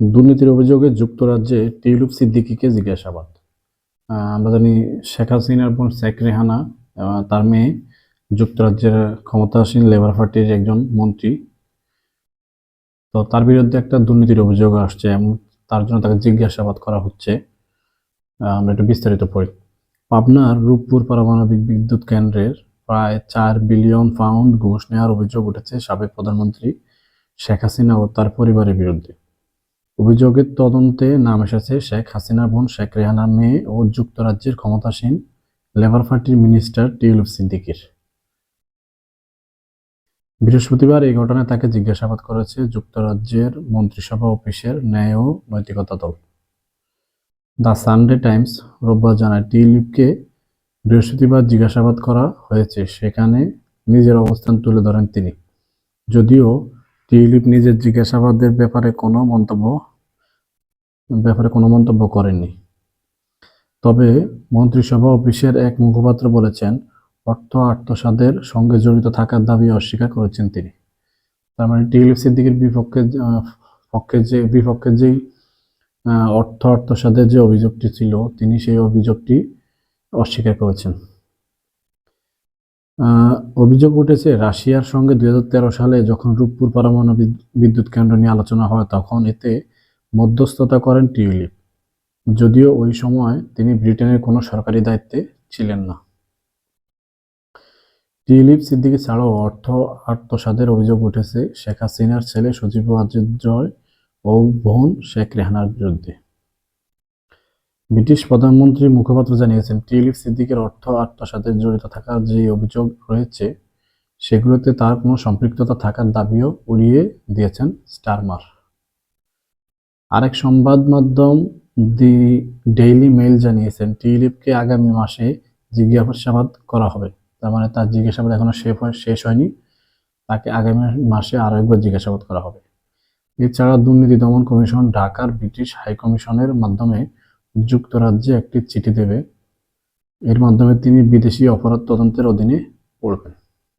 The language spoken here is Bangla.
দুর্নীতির অভিযোগে যুক্তরাজ্যে টিউলিপ সিদ্দিকীকে জিজ্ঞাসাবাদ। আমরা জানি শেখ হাসিনার বোন শেখ রেহানা তার মেয়ে যুক্তরাজ্যের ক্ষমতাসীন লেবার পার্টির একজন মন্ত্রী। তো তার বিরুদ্ধে একটা দুর্নীতির অভিযোগ আসছে এবং তার জন্য তাকে জিজ্ঞাসাবাদ করা হচ্ছে। আমরা একটু বিস্তারিত পড়ি। পাবনার রূপপুর পারমাণবিক বিদ্যুৎ কেন্দ্রের প্রায় চার বিলিয়ন পাউন্ড ঘুষ নেওয়ার অভিযোগ উঠেছে সাবেক প্রধানমন্ত্রী শেখ হাসিনা ও তার পরিবারের বিরুদ্ধে। অভিযোগের তদন্তে নাম এসেছে শেখ হাসিনার বোন শেখ রেহানার মেয়ে ও যুক্তরাজ্যের ক্ষমতাসীন লেবার পার্টির মিনিস্টার টিউলিপ সিদ্দিকির। বৃহস্পতিবার এই ঘটনায় তাকে জিজ্ঞাসাবাদ করেছে যুক্তরাজ্যের মন্ত্রিসভা অফিসের ন্যায় ও নৈতিকতা দল। দ্য সানডে টাইমস রোববার জানায়, টিউলিপকে বৃহস্পতিবার জিজ্ঞাসাবাদ করা হয়েছে। সেখানে নিজের অবস্থান তুলে ধরেন তিনি। যদিও টিউলিপ নিজের জিজ্ঞাসাবাদের ব্যাপারে কোনো মন্তব্য ব্যাপারে কোনো মন্তব্য করেননি। তবে মন্ত্রিসভা অফিসের এক মুখপাত্র বলেছেন, অর্থ আত্মসাদের সঙ্গে জড়িত থাকার দাবি অস্বীকার করেছেন তিনি। তার মানে টিউলিপ সিদ্দিকের বিপক্ষে, পক্ষে যে, বিপক্ষে যেই অর্থ আত্মসাদের যে অভিযোগটি ছিল, তিনি সেই অভিযোগটি অস্বীকার করেছেন। অভিযোগ উঠেছে, রাশিয়ার সঙ্গে দুই হাজার তেরো সালে যখন রূপপুর পারমাণবিক বিদ্যুৎ কেন্দ্র নিয়ে আলোচনা হয়, তখন এতে মধ্যস্থতা করেন টিউলিপ। যদিও ওই সময় তিনি ব্রিটেনের কোনো সরকারি দায়িত্বে ছিলেন না। টিউলিপ সিদ্দিকী ছাড়াও অর্থ আত্মসাদের অভিযোগ উঠেছে শেখ হাসিনার ছেলে সজীব জয় ও বোন শেখ রেহানার বিরুদ্ধে। ব্রিটিশ প্রধানমন্ত্রীর মুখপাত্র জানিয়েছেন, টিউলিপ সিদ্দিকের অর্থ আত্মসাতে জড়িত থাকার যে অভিযোগ রয়েছে, সেগুলোতে তার কোনো সম্পৃক্ততা থাকার দাবিও উড়িয়ে দিয়েছেন স্টারমার। আরেক সংবাদ মাধ্যম দি ডেইলি মেইল জানিয়েছেন টিউলিপকে আগামী মাসে জিজ্ঞাসাবাদ করা হবে। তার মানে তার জিজ্ঞাসাবাদ এখনও শেষ হয়, শেষ হয়নি। তাকে আগামী মাসে আরও একবার জিজ্ঞাসাবাদ করা হবে। এছাড়া দুর্নীতি দমন কমিশন ঢাকার ব্রিটিশ হাইকমিশনের মাধ্যমে যুক্তরাজ্যে একটি চিঠি দেবে। এর মাধ্যমে তিনি বিদেশি অপরাধ তদন্তের অধীনে পড়বেন।